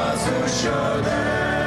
часу щодень.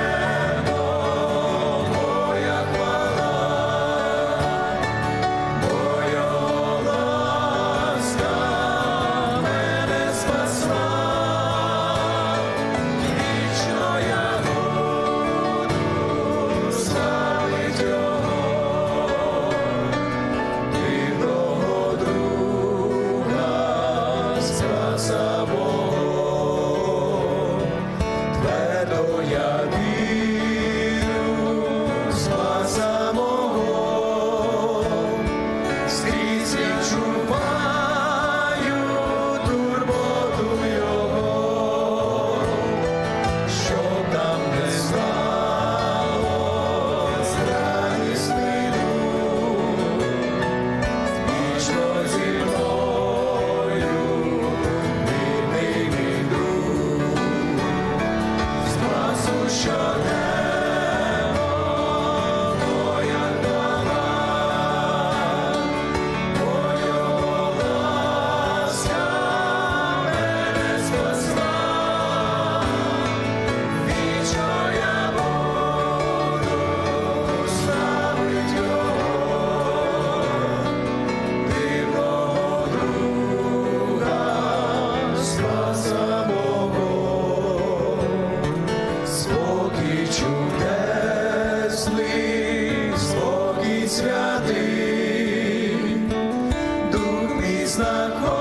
знаходить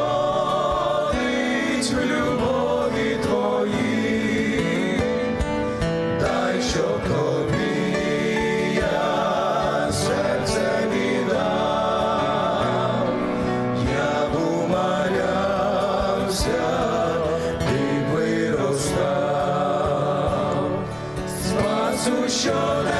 в любові твої, дай щоб тобі я серце віддав, я умалявся, ти виростав, спасу щодень.